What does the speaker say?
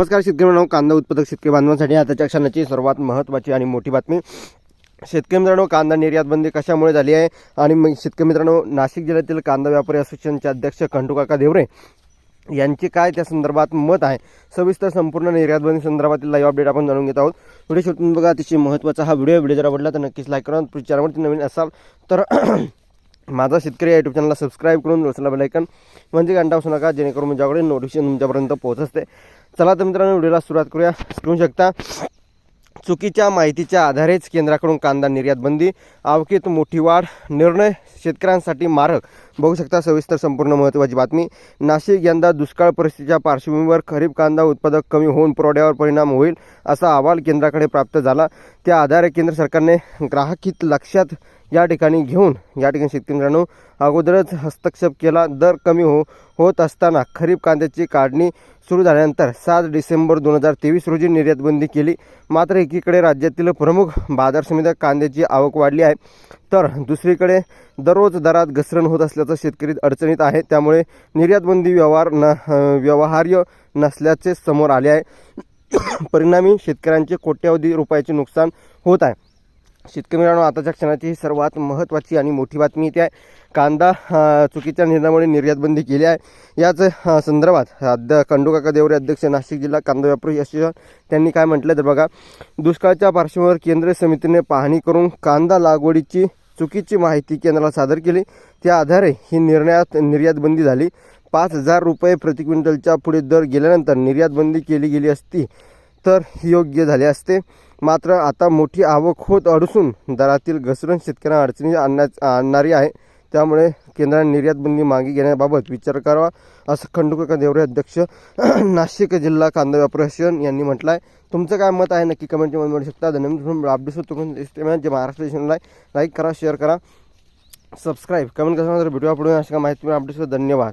नमस्कार शेतकरी मित्रांनो कांदा उत्पादक शेतकरी बांधवांसाठी आताच्या क्षणाची सर्वात महत्त्वाची आणि मोठी बातमी. शेतकरी मित्रांनो कांदा निर्यात बंदी कशामुळे झाली आहे? आणि शेतकरी मित्रांनो नाशिक जिल्ह्यातील कांदा व्यापारी असोसिएशनचे अध्यक्ष खंडूकाका देवरे यांचे काय त्या संदर्भात मत आहे? सविस्तर संपूर्ण निर्यात बंदी संदर्भातील लाईव्ह अपडेट आपण जाणून घेत आहोत. व्हिडिओ शेवटून बघा अतिशय महत्त्वाचा हा व्हिडिओ. व्हिडिओ जर आवडला तर नक्कीच लाईक करा. आणि चॅनलवरती नवीन असाल तर माझा शेतकरी या यूट्यूब चॅनलला सबस्क्राईब करून रोसला बेलायकन म्हणजे घंटा असू नका जेणेकरून तुमच्याकडे नोटिफिकेशन तुमच्यापर्यंत पोहोच असते. चला तर मित्रांनो व्हिडिओला सुरुवात करूया. करू शकता चुकीच्या माहितीच्या आधारेच केंद्राकडून कांदा निर्यात बंदी आवकेत मोठी वाढ निर्णय शेतकऱ्यांसाठी मारक. बघू शकता सविस्तर संपूर्ण महत्त्वाची बातमी. नाशिक यंदा दुष्काळ परिस्थितीच्या पार्श्वभूमीवर खरीप कांदा उत्पादक कमी होऊन पुरवठ्यावर परिणाम होईल असा अहवाल केंद्राकडे प्राप्त झाला. त्या आधारे केंद्र सरकारने ग्राहक हित लक्षात या ठिकाणी घेऊन या ठिकाणी शेतकऱ्यांनो अगोदरच हस्तक्षेप केला. दर कमी हो होत असताना खरीप कांद्याची काढणी सुरू झाल्यानंतर सात डिसेंबर दोन हजार तेवीस रोजी निर्यातबंदी केली. मात्र एकीकडे राज्यातील प्रमुख बाजार समित्या कांद्याची आवक वाढली आहे. तर दुसरीकडे दररोज दरात घसरण होत असल्याचं शेतकरी अडचणीत आहे त्यामुळे निर्यातबंदी व्यवहार न व्यवहार्य नसल्याचे समोर आले आहे. परिणामी शेतकऱ्यांचे कोट्यावधी रुपयाचे नुकसान होत आहे. शेतकरी मित्रांनो आताच्या क्षणाची ही सर्वात महत्त्वाची आणि मोठी बातमी इथे आहे. कांदा चुकीच्या निर्णयामुळे निर्यातबंदी केली आहे. याच संदर्भात अध्य खंडूकाका देवरे अध्यक्ष नाशिक जिल्हा कांदा व्यापारी असोसिएशन त्यांनी काय म्हटलं तर बघा दुष्काळाच्या पार्श्वभूमीवर केंद्रीय समितीने पाहणी करून कांदा लागवडीची चुकीची माहिती केंद्राला सादर केली. त्या आधारे ही निर्णयात निर्यातबंदी झाली. पाच हजार रुपये प्रति क्विंटलच्या पुढे दर गेल्यानंतर निर्यातबंदी केली गेली असती. तर योग्य झाले असते. मात्र आता मोठी आवक होत अडसून दरातील घसरण शेतकऱ्यांना अडचणी आणण्याच आणणारी आहे. त्यामुळे केंद्राने निर्यात बंदी मागे घेण्याबाबत विचार करावा असं खंडूकाका देवरे अध्यक्ष नाशिक जिल्हा कांदा व्यापारी यांनी म्हटलं आहे तुमचं काय मत आहे? नक्की कमेंटमध्ये म्हणू शकता. धन्यवाद. अपडेट्स होतो जे महाराष्ट्र देशाला लाईक करा शेअर करा सबस्क्राईब कमेंट करा भेटूया पुढे अशा माहिती अपडेट्स धन्यवाद.